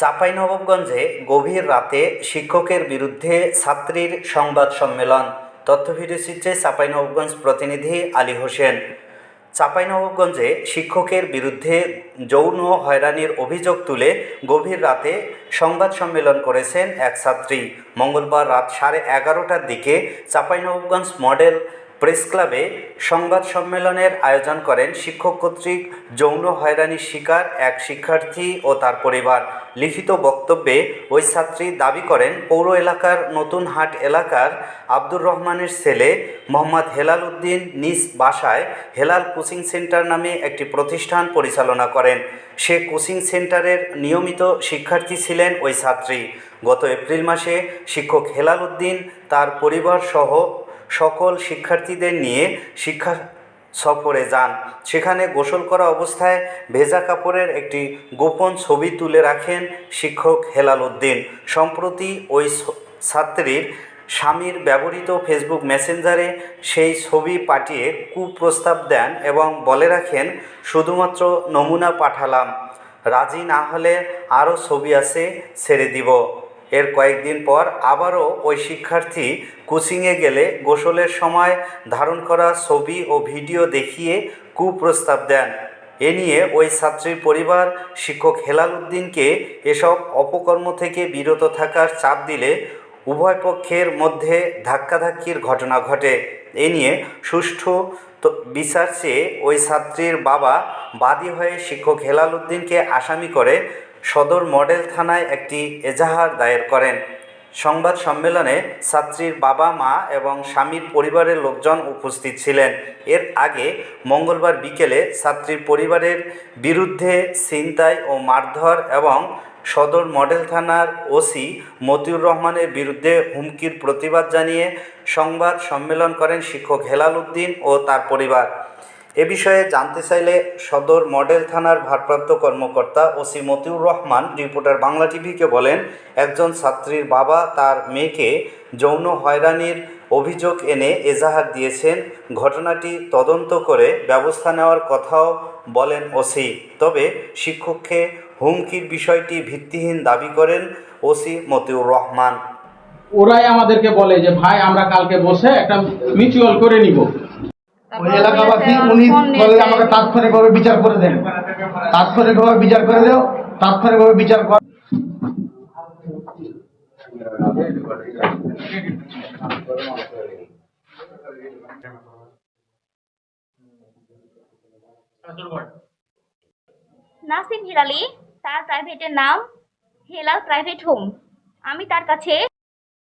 চাঁপাইনবাবগঞ্জে গভীর রাতে শিক্ষকের বিরুদ্ধে ছাত্রীর সংবাদ সম্মেলন। তথ্য ভিডিওচিত্রে চাঁপাইনবাবগঞ্জ প্রতিনিধি আলী হোসেন। চাঁপাইনবাবগঞ্জে শিক্ষকের বিরুদ্ধে যৌন হয়রানির অভিযোগ তুলে গভীর রাতে সংবাদ সম্মেলন করেছেন এক ছাত্রী। মঙ্গলবার রাত সাড়ে এগারোটার দিকে চাঁপাইনবাবগঞ্জ মডেল প্রেস ক্লাবে সংবাদ সম্মেলনের আয়োজন করেন শিক্ষক কর্তৃক যৌন হয়রানির শিকার এক শিক্ষার্থী ও তার পরিবার। লিখিত বক্তব্যে ওই ছাত্রী দাবি করেন, পৌর এলাকার নতুন হাট এলাকার আব্দুর রহমানের ছেলে মোহাম্মদ হেলাল উদ্দিন নিজ বাসায় হেলাল কোচিং সেন্টার নামে একটি প্রতিষ্ঠান পরিচালনা করেন। সে কোচিং সেন্টারের নিয়মিত শিক্ষার্থী ছিলেন ওই ছাত্রী। গত এপ্রিল মাসে শিক্ষক হেলাল উদ্দিন, তার পরিবার সহ সকল শিক্ষার্থীদের নিয়ে শিক্ষা সফরে যান। সেখানে গোসল করা অবস্থায় ভেজা কাপড়ের একটি গোপন ছবি তুলে রাখেন শিক্ষক হেলাল উদ্দিন। সম্প্রতি ওই ছাত্রীর স্বামীর ব্যবহৃত ফেসবুক মেসেঞ্জারে সেই ছবি পাঠিয়ে কুপ্রস্তাব দেন এবং বলে রাখেন, শুধুমাত্র নমুনা পাঠালাম। রাজি না হলে আরও ছবি আছে, ছেড়ে দিব। এর কয়েকদিন পর আবারও ওই শিক্ষার্থী কোচিংয়ে গেলে গোসলের সময় ধারণ করা ছবি ও ভিডিও দেখিয়ে কুপ্রস্তাব দেন। এ নিয়ে ওই ছাত্রীর পরিবার, শিক্ষক হেলাল উদ্দিনকে এসব অপকর্ম থেকে বিরত থাকার চাপ দিলে উভয় পক্ষের মধ্যে ধাক্কাধাক্কির ঘটনা ঘটে। এ নিয়ে সুষ্ঠু বিচার চেয়ে ওই ছাত্রীর বাবা বাদী হয়ে শিক্ষক হেলাল উদ্দিনকে আসামি করে সদর মডেল থানায় একটি এজাহার দায়ের করেন। সংবাদ সম্মেলনে ছাত্রীর বাবা, মা এবং স্বামীর পরিবারের লোকজন উপস্থিত ছিলেন। এর আগে মঙ্গলবার বিকেলে ছাত্রীর পরিবারের বিরুদ্ধে ছিনতাই ও মারধর এবং সদর মডেল থানার ওসি মতিউর রহমানের বিরুদ্ধে হুমকির প্রতিবাদ জানিয়ে সংবাদ সম্মেলন করেন শিক্ষক হেলাল উদ্দিন ও তার পরিবার। এ বিষয়ে জানতে চাইলে সদর মডেল থানার ভারপ্রাপ্ত কর্মকর্তা ওসি মতিউর রহমান, রিপোর্টার বাংলা টিভিকে বলেন, একজন ছাত্রীর বাবা তার মেয়েকে যৌন হয়রানির অভিযোগ এনে এজাহার দিয়েছেন। ঘটনাটি তদন্ত করে ব্যবস্থা নেওয়ার কথাও বলেন ওসি। তবে শিক্ষককে হুমকির বিষয়টি ভিত্তিহীন দাবি করেন ওসি মতিউর রহমান। ওরাই আমাদেরকে বলে যে, ভাই, আমরা কালকে বসে একটা মিউচুয়াল করে নিব। এলাকাবাসী উনি বলে আমাকে তাৎক্ষণিকভাবে বিচার করে দেন। তাৎক্ষণিকভাবে বিচার করে দেও তাৎক্ষণিকভাবে বিচার কর। নাসিম হিরালি তার প্রাইভেটের নাম হেলাল প্রাইভেট হোম আমি তার কাছে